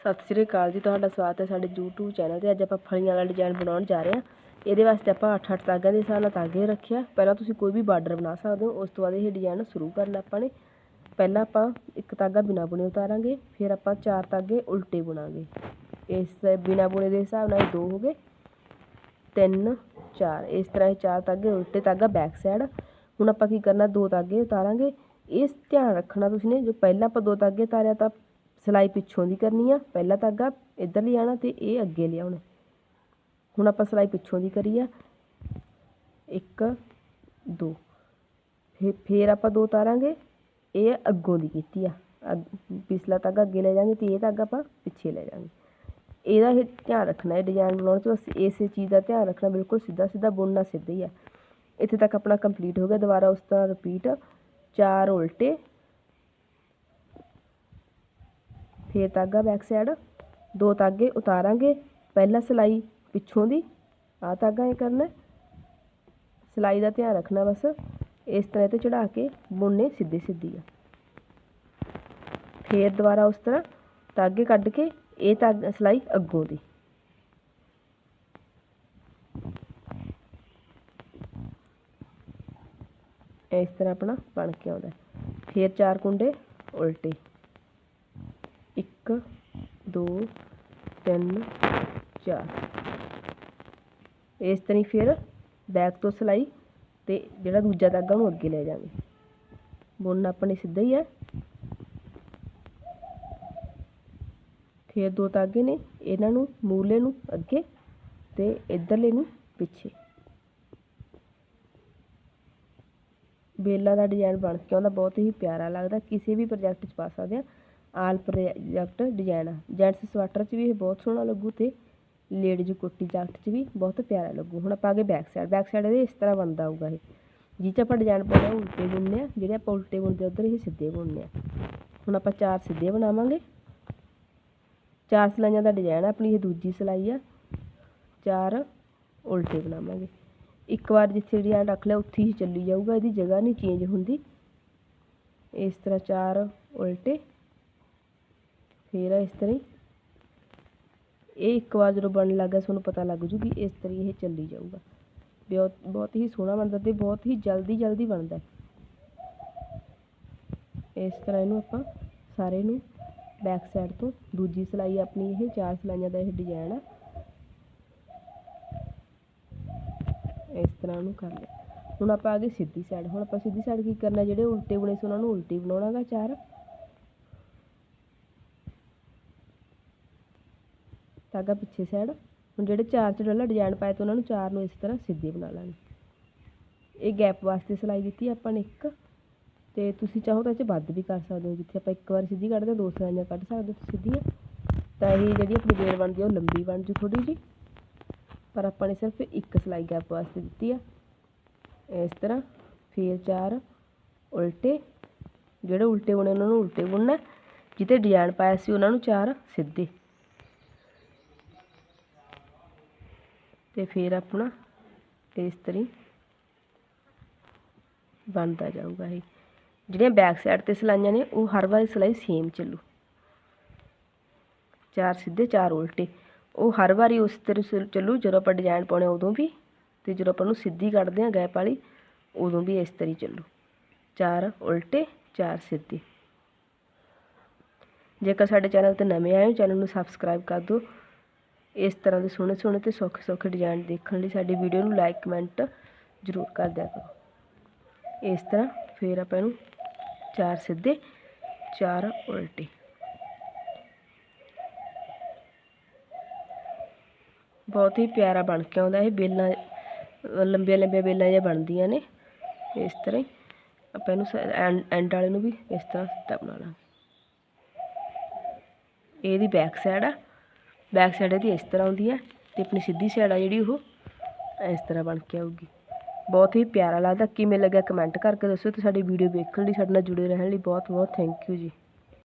ਸਤਿ ਸ੍ਰੀ ਅਕਾਲ ਜੀ, ਤੁਹਾਡਾ ਸਵਾਗਤ ਹੈ ਸਾਡੇ YouTube ਚੈਨਲ ਤੇ। ਅੱਜ ਆਪਾਂ ਫਲੀਆਂ ਵਾਲਾ ਡਿਜ਼ਾਈਨ ਬਣਾਉਣ ਜਾ ਰਹੇ ਹਾਂ। ਇਹਦੇ ਵਾਸਤੇ ਆਪਾਂ 8-8 ਤਾਗਿਆਂ ਦੇ ਹਿਸਾਬ ਨਾਲ ਤਾਗੇ ਰੱਖਿਆ। ਪਹਿਲਾਂ ਤੁਸੀਂ ਕੋਈ ਵੀ ਬਾਰਡਰ ਬਣਾ ਸਕਦੇ ਹੋ, ਉਸ ਤੋਂ ਬਾਅਦ ਇਹ ਡਿਜ਼ਾਈਨ ਸ਼ੁਰੂ ਕਰਨਾ ਆਪਾਂ ਨੇ। ਪਹਿਲਾਂ ਆਪਾਂ ਇੱਕ ਤਾਗਾ ਬਿਨਾ ਬੁਣੇ ਉਤਾਰਾਂਗੇ, ਫਿਰ ਆਪਾਂ ਚਾਰ ਤਾਗੇ ਉਲਟੇ ਬੁਣਾਂਗੇ। ਇਸ ਬਿਨਾ ਬੁਣੇ ਦੇ ਹਿਸਾਬ ਨਾਲ ਦੋ ਹੋ ਗਏ। ਤਿੰਨ, ਚਾਰ। ਇਸ ਤਰ੍ਹਾਂ ਇਹ ਚਾਰ ਤਾਗੇ ਉਲਟੇ ਤਾਗਾ ਬੈਕ ਸਾਈਡ ਹੁਣ ਆਪਾਂ ਕੀ ਕਰਨਾ, ਦੋ ਤਾਗੇ ਉਤਾਰਾਂਗੇ। ਇਸ ਧਿਆਨ ਰੱਖਣਾ ਤੁਸੀਂ ਨੇ, ਜੋ ਪਹਿਲਾਂ ਆਪਾਂ ਦੋ ਤਾਗੇ ਉਤਾਰਿਆ ਤਾਂ ਸਿਲਾਈ ਪਿੱਛੋਂ ਦੀ ਕਰਨੀ ਆ, ਪਹਿਲਾ ਤਾਗਾ ਇੱਧਰ ਲਿਆਣਾ ਤੇ ਇਹ ਅੱਗੇ ਲਿਆਉਣਾ ਹੁਣ ਆਪਾਂ ਸਿਲਾਈ ਪਿੱਛੋਂ ਦੀ ਕਰੀ ਆ। ਇੱਕ, ਦੋ। ਫਿਰ ਫਿਰ ਆਪਾਂ ਦੋ ਤਾਰਾਂਗੇ, ਇਹ ਅੱਗੋਂ ਦੀ ਕੀਤੀ ਆ। ਅੱਗ- ਪਿਛਲਾ ਤਾਗਾ ਅੱਗੇ ਲੈ ਜਾਾਂਗੇ ਤੇ ਇਹ ਤਾਗਾ ਆਪਾਂ ਪਿੱਛੇ ਲੈ ਜਾਾਂਗੇ ਇਹਦਾ ਇਹ ਧਿਆਨ ਰੱਖਣਾ ਹੈ ਡਿਜ਼ਾਈਨ ਬਣਾਉਣ 'ਚ ਬਸ ਇਸੇ ਚੀਜ਼ ਦਾ ਧਿਆਨ ਰੱਖਣਾ, ਬਿਲਕੁਲ ਸਿੱਧਾ ਸਿੱਧਾ ਬੁਣਨਾ ਸਿੱਧਾ ਹੀ ਆ। ਇੱਥੇ ਤੱਕ ਆਪਣਾ ਕੰਪਲੀਟ ਹੋ ਗਿਆ, ਦੁਬਾਰਾ ਉਸ ਤਰ੍ਹਾਂ ਰਿਪੀਟ ਚਾਰ ਉਲਟੇ ਫੇਰ ਤਾਗਾ ਬੈਕ ਸਾਈਡ ਦੋ ਤਾਗੇ ਉਤਾਰਾਂਗੇ। ਪਹਿਲਾ ਸਿਲਾਈ ਪਿੱਛੋਂ ਦੀ ਆ ਤਾਗਾ ਇਹ ਕਰਨਾ ਸਿਲਾਈ ਦਾ ਧਿਆਨ ਰੱਖਣਾ ਬਸ, ਇਸ ਤਰ੍ਹਾਂ ਤੇ ਚੜਾ ਕੇ ਬੁਣਨੇ ਸਿੱਧੇ ਸਿੱਧੀ ਆ। ਫੇਰ ਦੁਬਾਰਾ ਉਸ ਤਰ੍ਹਾਂ ਤਾਗੇ ਕੱਢ ਕੇ ਇਹ ਤਾਗਾ ਸਿਲਾਈ ਅੱਗੋਂ ਦੀ। ਇਸ ਤਰ੍ਹਾਂ ਆਪਣਾ ਬਣ ਕੇ ਆਉਂਦਾ ਫੇਰ ਚਾਰ ਕੁੰਡੇ ਉਲਟੇ। ਇੱਕ, ਦੋ, ਤਿੰਨ, ਚਾਰ। ਇਸ ਤਰ੍ਹਾਂ ਫਿਰ ਬੈਕ ਤੋਂ ਸਿਲਾਈ ਤੇ ਜਿਹੜਾ ਦੂਜਾ ਧਾਗਾ ਉਹਨੂੰ ਅੱਗੇ ਲੈ ਜਾਵਾਂਗੇ ਬੁਣਨਾ ਆਪਣੇ ਸਿੱਧਾ ਹੀ ਹੈ ਫਿਰ ਦੋ ਧਾਗੇ ਨੇ, ਇਹਨਾਂ ਨੂੰ, ਮੂਲੇ ਨੂੰ ਅੱਗੇ ਤੇ ਇਧਰਲੇ ਨੂੰ ਪਿੱਛੇ। ਬੇਲਾ ਦਾ ਡਿਜ਼ਾਈਨ ਬਣ ਕੇ ਆਉਂਦਾ, ਬਹੁਤ ਹੀ ਪਿਆਰਾ ਲੱਗਦਾ, ਕਿਸੇ ਵੀ ਪ੍ਰੋਜੈਕਟ 'ਚ ਪਾ ਸਕਦੇ ਆ। ਆਲ ਪ੍ਰੋਜੈਕਟ ਡਿਜ਼ਾਈਨ ਆ। ਜੈਂਟਸ ਸਵੈਟਰ 'ਚ ਵੀ ਇਹ ਬਹੁਤ ਸੋਹਣਾ ਲੱਗੂ ਤੇ ਲੇਡੀਜ਼ ਕੋਟੀ ਜੈਕਟ 'ਚ ਵੀ ਬਹੁਤ ਪਿਆਰਾ ਲੱਗੂ। ਹੁਣ ਆਪਾਂ ਅੱਗੇ ਬੈਕ ਸਾਈਡ ਬੈਕ ਸਾਈਡ ਇਹਦੇ ਇਸ ਤਰ੍ਹਾਂ ਬਣਦਾ ਹੋਊਗਾ ਇਹ। ਜਿਹ 'ਚ ਆਪਾਂ ਡਿਜ਼ਾਈਨ ਪਾਉਣਾ ਉਲਟੇ ਬੁਣਨੇ ਆ। ਜਿਹੜੇ ਆਪਾਂ ਉਲਟੇ ਬੁਣਦੇ ਉਧਰ ਇਹ ਸਿੱਧੇ ਬੁਣਨੇ ਆ। ਹੁਣ ਆਪਾਂ ਚਾਰ ਸਿੱਧੇ ਬਣਾਵਾਂਗੇ। ਚਾਰ ਸਲਾਈਆਂ ਦਾ ਡਿਜ਼ਾਈਨ ਆ। ਆਪਣੀ ਇਹ ਦੂਜੀ ਸਲਾਈ ਆ। ਚਾਰ ਉਲਟੇ ਬਣਾਵਾਂਗੇ। ਇੱਕ ਵਾਰ ਜਿੱਥੇ ਡਿਜ਼ਾਈਨ ਰੱਖ ਲਿਆ, ਉੱਥੇ ਹੀ ਚੱਲੀ ਜਾਊਗਾ। ਇਹਦੀ ਜਗ੍ਹਾ ਨਹੀਂ ਚੇਂਜ ਹੁੰਦੀ। ਇਸ ਤਰ੍ਹਾਂ ਚਾਰ ਉਲਟੇ ਫਿਰ ਇਸ ਤਰ੍ਹਾਂ ਹੀ। ਇਹ ਇੱਕ ਵਾਰ ਜਦੋਂ ਬਣਨ ਲੱਗਾ ਤੁਹਾਨੂੰ ਪਤਾ ਲੱਗ ਜੂ ਕਿ ਇਸ ਤਰ੍ਹਾਂ ਇਹ ਚੱਲੀ ਜਾਊਗਾ। ਬਹੁਤ ਬਹੁਤ ਹੀ ਸੋਹਣਾ ਬਣਦਾ ਤੇ ਬਹੁਤ ਹੀ ਜਲਦੀ ਜਲਦੀ ਬਣਦਾ ਇਸ ਤਰ੍ਹਾਂ ਇਹਨੂੰ ਆਪਾਂ ਸਾਰੇ ਨੂੰ ਬੈਕ ਸਾਈਡ ਤੋਂ ਦੂਜੀ ਸਿਲਾਈ ਆਪਣੀ ਇਹ ਚਾਰ ਸਿਲਾਈਆਂ ਦਾ ਇਹ ਡਿਜ਼ਾਈਨ ਆ। ਇਸ ਤਰ੍ਹਾਂ ਉਹਨੂੰ ਕਰ ਲਿਆ। ਹੁਣ ਆਪਾਂ ਆ ਗਏ ਸਿੱਧੀ ਸਾਈਡ ਹੁਣ ਆਪਾਂ ਸਿੱਧੀ ਸਾਈਡ ਕੀ ਕਰਨਾ, ਜਿਹੜੇ ਉਲਟੇ ਬੁਣੇ ਸੀ ਉਹਨਾਂ ਨੂੰ ਉਲਟੀ ਬਣਾਉਣਾਗਾ ਚਾਰ। ਤਾਗਾ ਪਿੱਛੇ ਸਾਈਡ ਹੁਣ ਜਿਹੜੇ ਚਾਰ ਚ ਡੋਲਾ ਡਿਜ਼ਾਈਨ ਪਾਏ ਤੇ ਉਹਨਾਂ ਨੂੰ ਚਾਰ ਨੂੰ ਇਸ ਤਰ੍ਹਾਂ ਸਿੱਧੇ ਬਣਾ ਲਾਂਗੇ ਇਹ ਗੈਪ ਵਾਸਤੇ ਸਿਲਾਈ ਦਿੱਤੀ ਆਪਾਂ ਨੇ ਇੱਕ। ਤੇ ਤੁਸੀਂ ਚਾਹੋ ਤਾਂ ਇਹ 'ਚ ਵੱਧ ਵੀ ਕਰ ਸਕਦੇ ਹੋ। ਜਿੱਥੇ ਆਪਾਂ ਇੱਕ ਵਾਰ ਸਿੱਧੀ ਕੱਢਦੇ ਦੋ ਸਿਲਾਈਆਂ ਕੱਢ ਸਕਦੇ ਹੋ ਸਿੱਧੀਆਂ। ਤਾਂ ਇਹ ਜਿਹੜੀ ਆਪਣੀ ਬੇਲ ਬਣਦੀ ਉਹ ਲੰਬੀ ਬਣ ਜੂ ਥੋੜੀ ਜੀ ਪਰ ਆਪਾਂ ਨੇ ਸਿਰਫ ਇੱਕ ਸਿਲਾਈ ਗੈਪ ਵਾਸਤੇ ਦਿੱਤੀ ਆ। ਇਸ ਤਰ੍ਹਾਂ ਫੇਰ ਚਾਰ ਉਲਟੇ। ਜਿਹੜੇ ਉਲਟੇ ਬੁਣੇ, ਉਹਨਾਂ ਨੂੰ ਉਲਟੇ ਬੁਣਨਾ। ਜਿੱਤੇ ਡਿਜ਼ਾਈਨ ਪਾਇਆ ਸੀ, ਉਹਨਾਂ ਨੂੰ ਚਾਰ ਸਿੱਧੇ। ਤੇ ਫਿਰ ਆਪਣਾ ਇਸ ਤਰੀ ਬਣਦਾ ਜਾਊਗਾ ਇਹ। ਜਿਹੜੀਆਂ ਬੈਕ ਸਾਈਡ ਤੇ ਸਿਲਾਈਆਂ ਨੇ, ਉਹ ਹਰ ਵਾਰੀ ਸਿਲਾਈ ਸੇਮ ਚੱਲੂ। ਚਾਰ ਸਿੱਧੇ, ਚਾਰ ਉਲਟੇ। ਉਹ ਹਰ ਵਾਰੀ ਉਸ ਤਰ੍ਹਾਂ ਚੱਲੂ, ਜਦੋਂ ਆਪਾਂ ਡਿਜ਼ਾਈਨ ਪਾਉਣੇ ਉਦੋਂ ਵੀ, ਤੇ ਜਦੋਂ ਆਪਾਂ ਨੂੰ ਸਿੱਧੀ ਕੱਢਦੇ ਆ ਗੈਪ ਵਾਲੀ, ਉਦੋਂ ਵੀ ਇਸ ਤਰ੍ਹਾਂ ਚੱਲੂ। ਚਾਰ ਉਲਟੇ, ਚਾਰ ਸਿੱਧੇ। ਜੇਕਰ ਸਾਡੇ ਚੈਨਲ ਤੇ ਨਵੇਂ ਆਏ ਹੋ, ਚੈਨਲ ਨੂੰ ਸਬਸਕ੍ਰਾਈਬ ਕਰ ਦਿਓ। ਇਸ ਤਰ੍ਹਾਂ ਦੇ ਸੋਹਣੇ ਸੋਹਣੇ ਤੇ ਸੌਖੇ ਸੌਖੇ ਡਿਜ਼ਾਈਨ ਦੇਖਣ ਲਈ ਸਾਡੀ ਵੀਡੀਓ ਨੂੰ ਲਾਈਕ ਕਮੈਂਟ ਜ਼ਰੂਰ ਕਰ ਦਿਆ ਕਰੋ। ਇਸ ਤਰ੍ਹਾਂ ਫਿਰ ਆਪਾਂ ਇਹਨੂੰ ਚਾਰ ਸਿੱਧੇ, ਚਾਰ ਉਲਟੇ। ਬਹੁਤ ਹੀ ਪਿਆਰਾ ਬਣ ਕੇ ਆਉਂਦਾ ਇਹ, ਬੇਲਾਂ, ਲੰਬੀਆਂ ਲੰਬੀਆਂ ਬੇਲਾਂ ਜਿਹੀਆਂ ਬਣਦੀਆਂ ਨੇ। ਇਸ ਤਰ੍ਹਾਂ ਹੀ ਆਪਾਂ ਇਹਨੂੰ ਐਂਡ ਵਾਲੇ ਨੂੰ ਵੀ ਇਸ ਤਰ੍ਹਾਂ ਸਿੱਧਾ ਬਣਾ ਲਾਂਗੇ। ਇਹਦੀ ਬੈਕ ਸਾਈਡ ਆ। ਬੈਕ ਸਾਈਡ ਇਹਦੀ ਇਸ ਤਰ੍ਹਾਂ ਆਉਂਦੀ ਹੈ ਤੇ ਆਪਣੀ ਸਿੱਧੀ ਸਾਈਡ ਆ ਜਿਹੜੀ ਉਹ ਇਸ ਤਰ੍ਹਾਂ ਬਣ ਕੇ ਆਊਗੀ। ਬਹੁਤ ਹੀ ਪਿਆਰਾ ਲੱਗਦਾ। ਕਿਵੇਂ ਲੱਗਿਆ ਕਮੈਂਟ ਕਰਕੇ ਦੱਸੋ ਤੇ ਸਾਡੀ ਵੀਡੀਓ ਵੇਖਣ ਲਈ, ਸਾਡੇ ਨਾਲ ਜੁੜੇ ਰਹਿਣ ਲਈ ਬਹੁਤ ਬਹੁਤ ਥੈਂਕ ਯੂ ਜੀ।